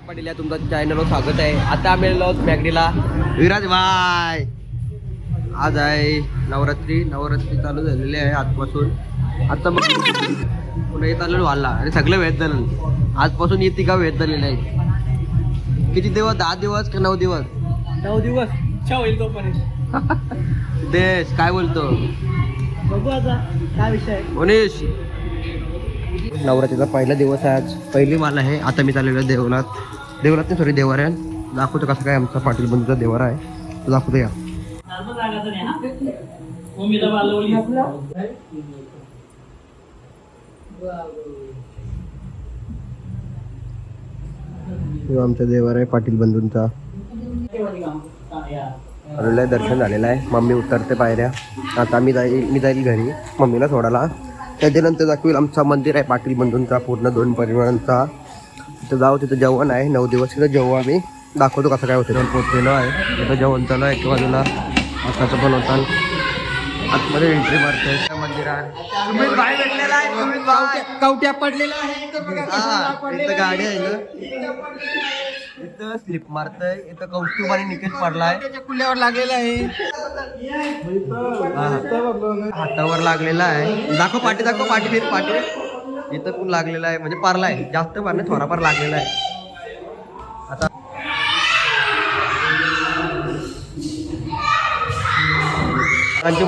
पाटील या तुमचं चॅनलवर स्वागत आहे. आता आम्ही आलो मॅगडीला विराज भाई! आज आहे नवरात्री. नवरात्री चालू झालेली आहे आजपासून. आता मग पुन्हा येत आलेलो वाला आणि सगळं वेळ झालं. आजपासून येते का वेळ झालेले आहे किती दिवस? दहा दिवस का नऊ दिवस? नऊ दिवस. इच्छा होईल तोपर्यंत. देश काय बोलतो? बघू आता काय विषय मनीष! नवरात्रीचा पहिला दिवस आहे आज. पहिली माल आहे. आता मी चाललेलो आहे देवळात देवळात नाही सॉरी देवाऱ्यान दाखवतो कसं काय आमचा पाटील बंधूचा देवारा आहे. तो दाखवतो या. आमचा देवार आहे पाटील बंधूंचा दर्शन झालेलं आहे. मम्मी उतरते पायऱ्या. आता मी जाईल मी जाईल घरी. मम्मीला सोडायला. त्याच्यानंतर दाखवेल आमचा मंदिर आहे पाटील बंधूंचा पूर्ण दोन परिवारांचा. तिथं जाऊ तिथं जेवण आहे. नऊ दिवस तिथं जेवू आम्ही. दाखवतो कसं काय होतं. जेवण आहे. तिथं जेवण चालू आहे. एका बाजूला असं पण आतमध्ये एंट्री मारतोय. मंदिरात. तुम्ही बाय भेटलेला आहे तुम्ही बाय कवट्या पडलेला आहे. इथं बघा हा, पडलेला गाडी आहे इथं. स्लिप मारतय इथं कौस्तुभ आणि निकेश पडलाय. त्याच्या कुल्यावर लागलेला आहे. हा. हातावर लागलेला आहे. दाखव पाठी दाखव पाठी फिर पाठी इथं पण लागलेला आहे म्हणजे पारलाय. जास्त पार नाही थोडाफार लागलेला आहे. आता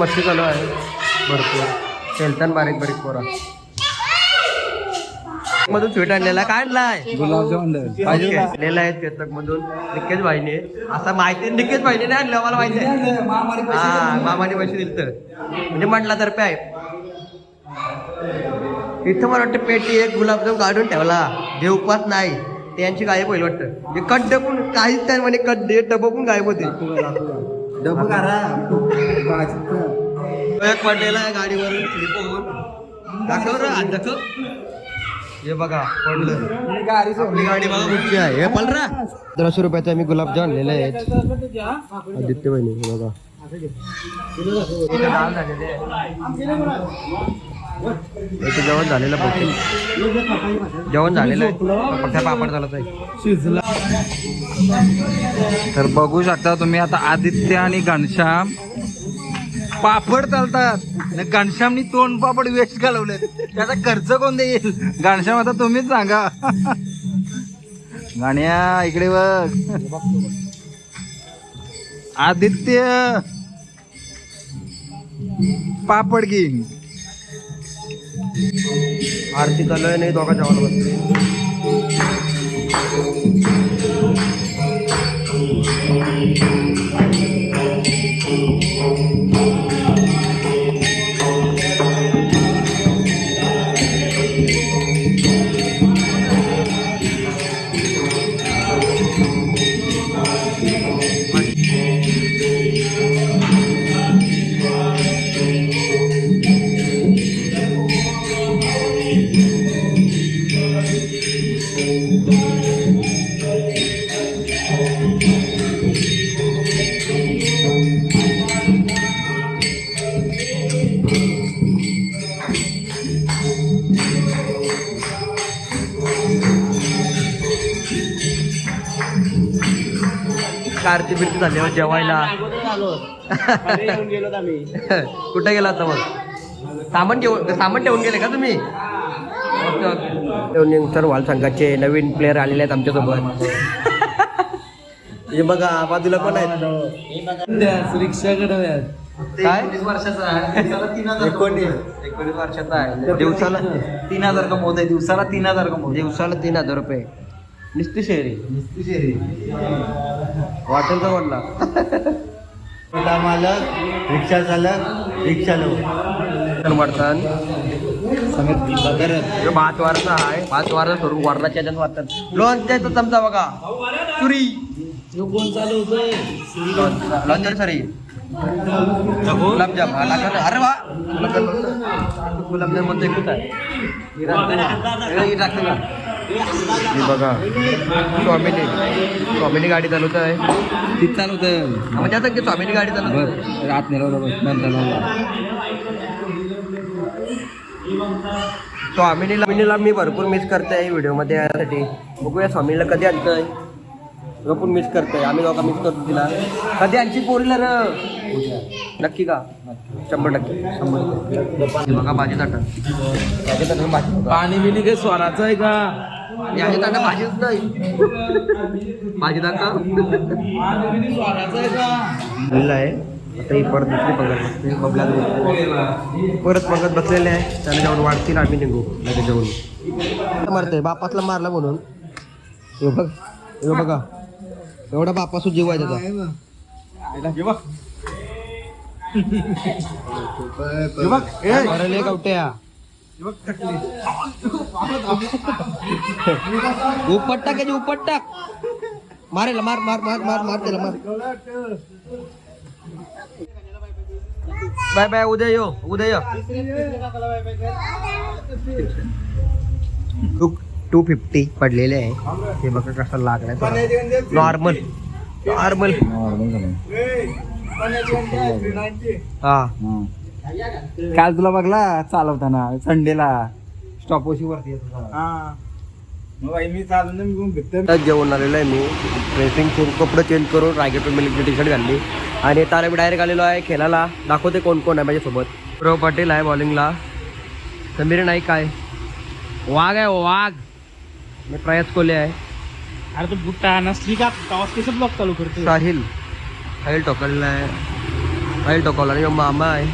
मस्ती चालू आहे. भरपूर. खेळताना बारीक बारीक पोरा. मधून स्वीट आणलेला. काय आणलाय? गुलाबजामुन आणलेला आहे चेतक मधून. निकेश भाईने. असा माहिती निकेश भाईने नाही आणलं मला माहिती आहे. हा मामाने पैसे दिले तर. म्हणजे म्हटला तर्फे आहे इथं मला वाटतं पेटी एक गुलाबजाम काढून ठेवला. जे उपवास नाही. त्यांची गायब होईल वाटतं. म्हणजे कड्डे पण काहीच नाही म्हणे कड्डे डबं पण गायब होते एक पडलेला आहे गाडीवरून स्लिप होऊन दाखव रे हात दाखव. हे बघा पडलं. आपली गाडी बघा कुठची आहे. हे पल रा. पंधराशे रुपयाचे आम्ही गुलाबजाम आणलेले आहेत. आदित्य बहिणी बघा. जेवण झालेलं बहुतेक जेवण झालेलं आहे. फक्त पापड झालं आहे तर बघू शकता तुम्ही आता आदित्य आणि घनश्याम. पापड चालतात. घनश्यामनी तोंड पापड वेस्ट घालवले त्याचा खर्च कोण देईल? घनश्याम आता तुम्हीच सांगा. गाण्या इकडे बघ. आदित्य. पापड घे आरती चालू नाही दोघा जेवायला बसले आरती बिरती झाल्यावर जेवायला? गेलो आम्ही. कुठे गेला आता मग? सामान ठेवून सामान ठेवून गेले का तुम्ही? Okay okay. निंगसर वाल संघाचे नवीन प्लेअर आलेले आहेत आमच्यासोबत. हे बघा बाजूला पण आहेत? रिक्षाकडे काय? एकोणीस एकोणीस वर्षाचा आहे दिवसाला तीन हजार कमवत आहे. दिवसाला तीन हजार कमवत दिवसाला तीन हजार रुपये. निस्ती शेरी. वाटेल तर म्हणला मालक रिक्षा चालक रिक्षा लोक. हे भात वारचा आहे. भात वारचा करून वरणाच्या ह्याच्यात वाटतात लोणच्याचा चमचा बघा. चुरी कोण चालू होतोय लोणच्या सरी. गुलाबजाम. हा ना. अरे वा. गुलाबजाममध्ये आहे. हे बघा स्वामीनी स्वामीनी गाडी चालवत आहे. किती चालवत म्हणजे आता की स्वामीनी गाडी चालवत आहे. रात नेला नंतर स्वामिनीला मी भरपूर मिस करतोय व्हिडिओमध्ये यासाठी. बघूया स्वामीला कधी आणतोय. भरपूर मिस करतोय. आम्ही दोघा मिस करतो तिला. कधी आणची पोरीला र नक्की का? शंभर टक्के. शंभर बघा भाजी ताट. भाजी ताट भाजी पाणी बिणी काही स्वराचं आहे का? याची ताट भाजीच नाही. भाजी ताट स्वराचं आहे आता ही परत दुसरी पंगत बसते. बबला. परत पंगत बसलेले आहे. त्याला जाऊन वाढतील आम्ही निघू. लगेच जाऊन मारतोय. बापासला मारला म्हणून. हे बघ. हे बघा. एवढा बापासू जीव आहे त्याचा. मारले गावट्या उपट टाक याची उपट टाक. मारेल मार मार मार मार मार त्याला मार. बाय बाय उद्या यो उद्या यो. टू फिफ्टी पडलेले आहे. हे बघा कसं लागलाय नॉर्मल नॉर्मल हा. काल तुला बघला चालवताना संडेला. स्टॉप वरती. मी जेवण आलेलो आहे मी. ड्रेसिंग करून कपडे चेंज करून रायगड मिलिटरी टी शर्ट घातली आणि आता मी डायरेक्ट आलेलो आहे खेळायला. दाखवते कोण कोण आहे माझ्यासोबत. प्रो पाटील आहे बॉलिंगला समीर नाईक आहे. वाघ आहे वाघ. मी प्रयास कोले आहे. अरे तू बुट्टा नसली का? आवाज कसं ब्लॉक चालू करतो साहिल साहिल टोकलेला आहे. साहिल टोकवला आणि मामा आहे.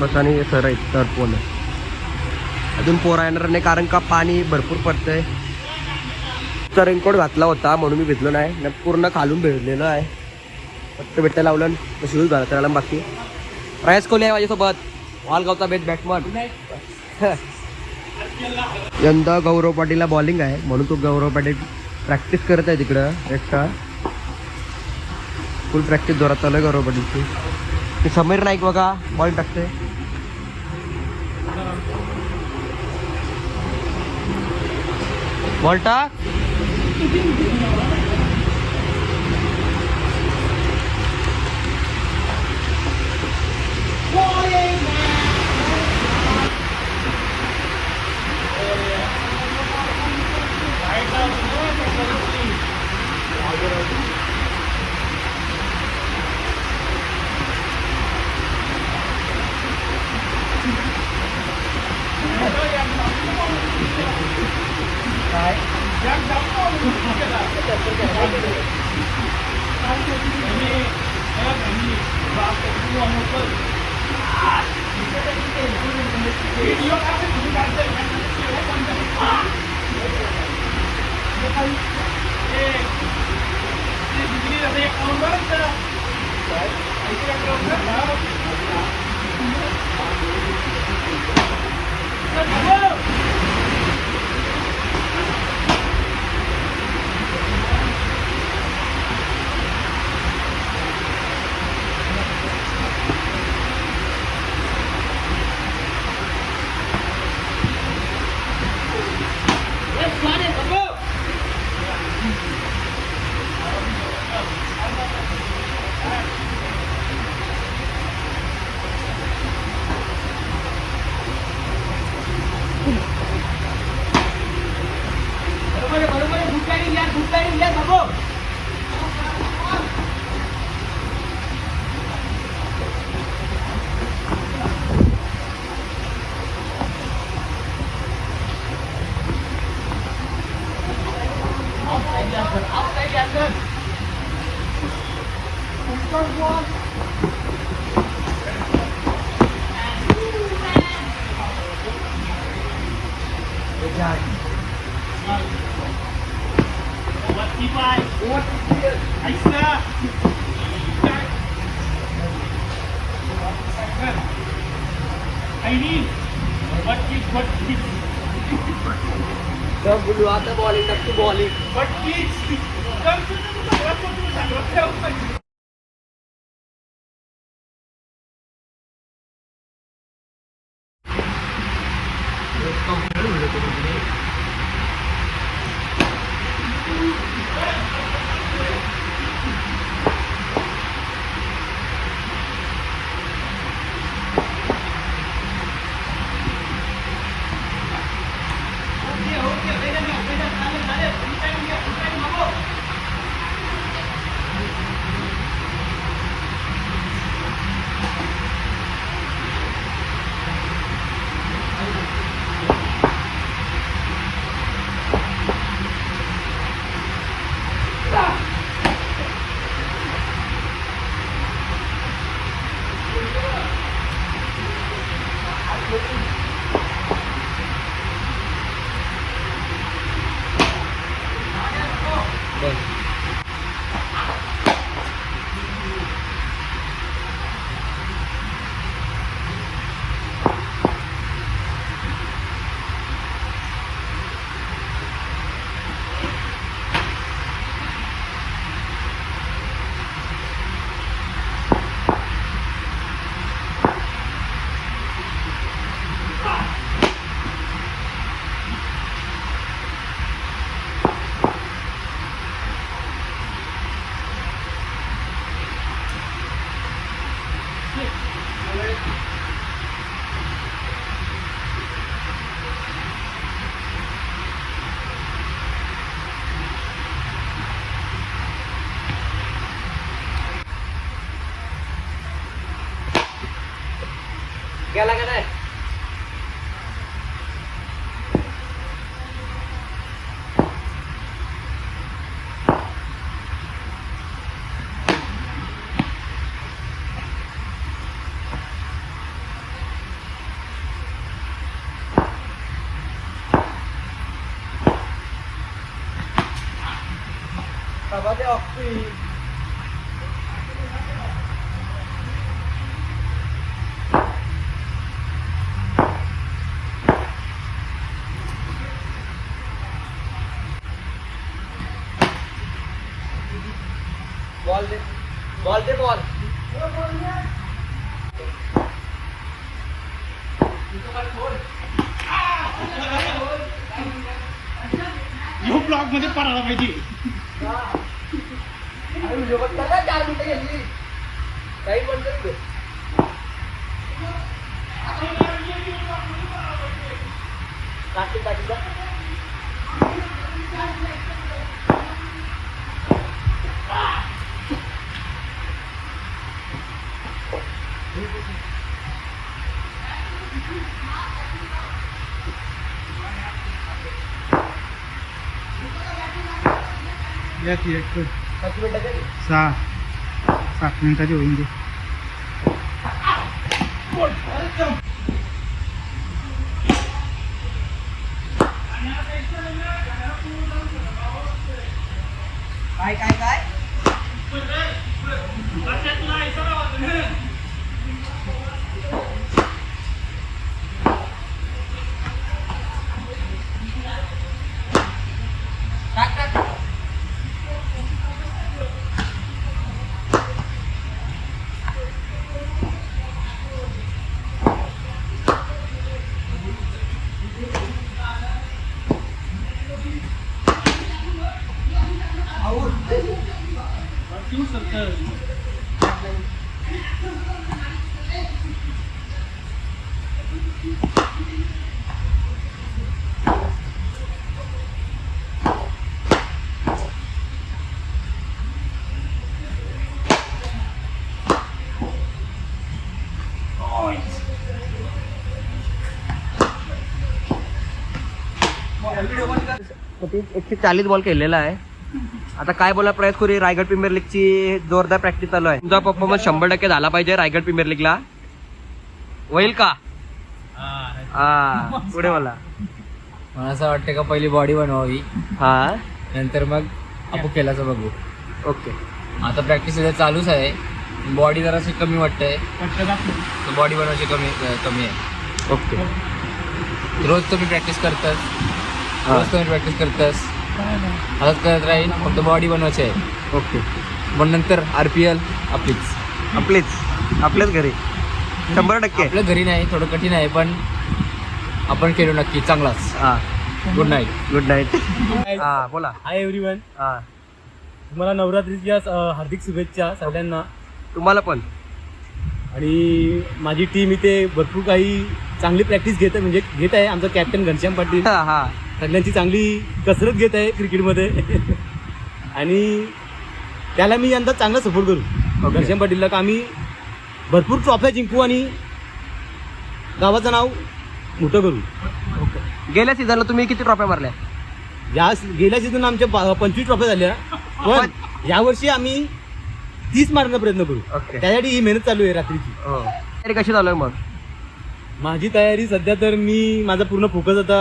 बस आणि हे सर आहेत सर आहे अजून पोरा येणार नाही कारण का पाणी भरपूर पडतंय. तर रेनकोट घातला होता म्हणून मी भिजलो नाही. न पूर्ण खालून भिजलेलो आहे. फक्त बेट्टा लावलं शूज घाला त्याला बाकी. प्रयास कोहली आहे माझ्यासोबत. वालगावचा बेस्ट बॅट्समन यंदा गौरव पाटीलला बॉलिंग आहे म्हणून तो गौरव पाटील प्रॅक्टिस करत आहे तिकडं एकटा फुल प्रॅक्टिस जोरात चालू आहे गौरव पाटीलची. ते समीर नाईक बघा बॉल टाकते बॉल टाक. Let's go, one. आता बॉलिंग टाकतो बॉलिंग गेला का नाही बाबा ते ऑक्सी बॉल दे बॉल दे बॉल ह्यो ब्लॉगमध्ये पडायला पाहिजे. चार मिनिटं घेतली काही पण करतो टाकी टाकी जा. या की एक पाच मिनिटं झाली. सहा सात मिनिटाची होईन ते काय काय काय एकशे चाळीस बॉल केलेला आहे. आता काय बोला प्रयत्न करू रायगड प्रीमियर लीगची जोरदार प्रॅक्टिस चालू आहे. तुमचा परफॉर्मन्स शंभर टक्के झाला पाहिजे रायगड प्रीमियर लीगला होईल का? हा पुढे मला मला असं वाटतं का पहिली बॉडी बनवावी. हा. नंतर मग आपण केल्याचं बघू. ओके आता प्रॅक्टिस सध्या चालूच आहे. बॉडी जराशी कमी वाटतंय. बॉडी बनवायची कमी कमी आहे. ओके रोज तुम्ही प्रॅक्टिस करतास हा. रोज तुम्ही प्रॅक्टिस करतास असंच करत राहील फक्त बॉडी बनवायची आहे ओके पण नंतर आर पी एल आपलीच आपलेच आपल्याच घरी शंभर टक्के आपल्या घरी नाही थोडं कठीण आहे पण आपण केलो नक्की चांगलाच हा गुड नाईट गुड नाईट हा बोला हाय एव्हरीवन हा तुम्हाला नवरात्रीच्या अ, हार्दिक शुभेच्छा सगळ्यांना. तुम्हाला पण. आणि माझी टीम इथे भरपूर काही चांगली प्रॅक्टिस घेत म्हणजे घेत आहे आमचा कॅप्टन घनश्याम पाटील. हा हा. सगळ्यांची चांगली कसरत घेत आहे क्रिकेटमध्ये. आणि त्याला मी यंदा चांगला सपोर्ट करू. घनश्याम पाटीलला का आम्ही भरपूर ट्रॉफ्या जिंकू आणि गावाचं नाव मोठं करू. गेल्या सीझनला तुम्ही किती ट्रॉफ्या मारल्या? या गेल्या सीझन आमच्या पंचवीस ट्रॉफ्या झाल्या. पण यावर्षी आम्ही तीस मारण्याचा प्रयत्न करू. ओके त्यासाठी ही मेहनत चालू आहे रात्रीची. हो. तरी कशी चालू आहे मग? माझी तयारी सध्या तर मी माझा पूर्ण फोकस आता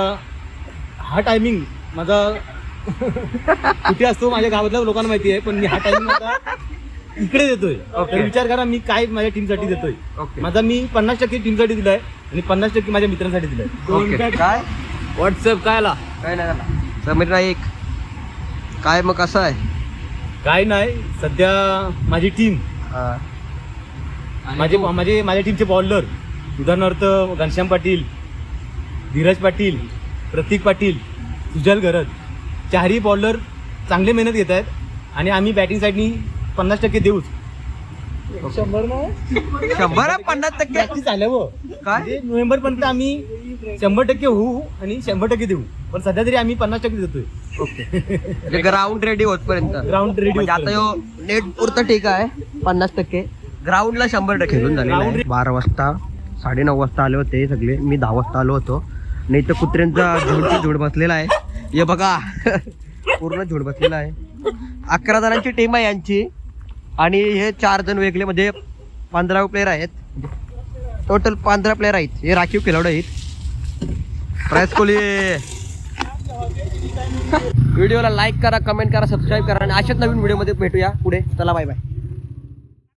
हा टायमिंग माझा कुठे असतो माझ्या गावातल्या लोकांना माहिती आहे पण मी हा टाइम आता इकडे देतोय. तर विचार करा मी काय माझ्या टीमसाठी देतोय. माझा मी पन्नास टक्के टीमसाठी दिलाय आणि पन्नास टक्के माझ्या मित्रांसाठी दिलाय. काय? व्हॉट्सअप काय आला? काय नाही झालं. समीर नाईक. काय मग कसं आहे? काय नाही सध्या माझी टीम. माझे माझे माझ्या टीमचे बॉलर उदाहरणार्थ घनश्याम पाटील धीरज पाटील प्रतीक पाटील सुजल गरज. चारही बॉलर चांगले मेहनत घेत आहेत आणि आम्ही बॅटिंग साईडनी पन्नास टक्के देऊच. शंभर पन्नास टक्के? प्रॅक्टिस झाल्यावर काय? म्हणजे नोव्हेंबर पर्यंत आम्ही शंभर टक्के होऊ आणि शंभर टक्के देऊ. पण सध्या तरी आम्ही पन्नास टक्के देतोय. ओके. ग्राउंड रेडी होतपर्यंत. ग्राउंड रेडी म्हणजे आता यो नेट पुरतं ठीक आहे. पन्नास टक्के. ग्राउंडला शंभर टक्के आहे बारा वाजता साडेनऊ वाजता आले होते सगळे. मी दहा वाजता आलो होतो. नाही तर कुत्र्यांचा झुडची झोड बसलेला आहे. हे बघा. पूर्ण झोड बसलेला आहे. अकरा जणांची टीम आहे यांची. आणि हे चार जण वेगळे म्हणजे पंधरा प्लेयर आहेत. टोटल पंधरा प्लेयर आहेत. हे राखीव खेळाडू आहेत. प्राईस कोहली. व्हिडिओला लाईक करा कमेंट करा सबस्क्राईब करा. आणि अशाच नवीन व्हिडिओमध्ये भेटूया पुढे. चला बाय बाय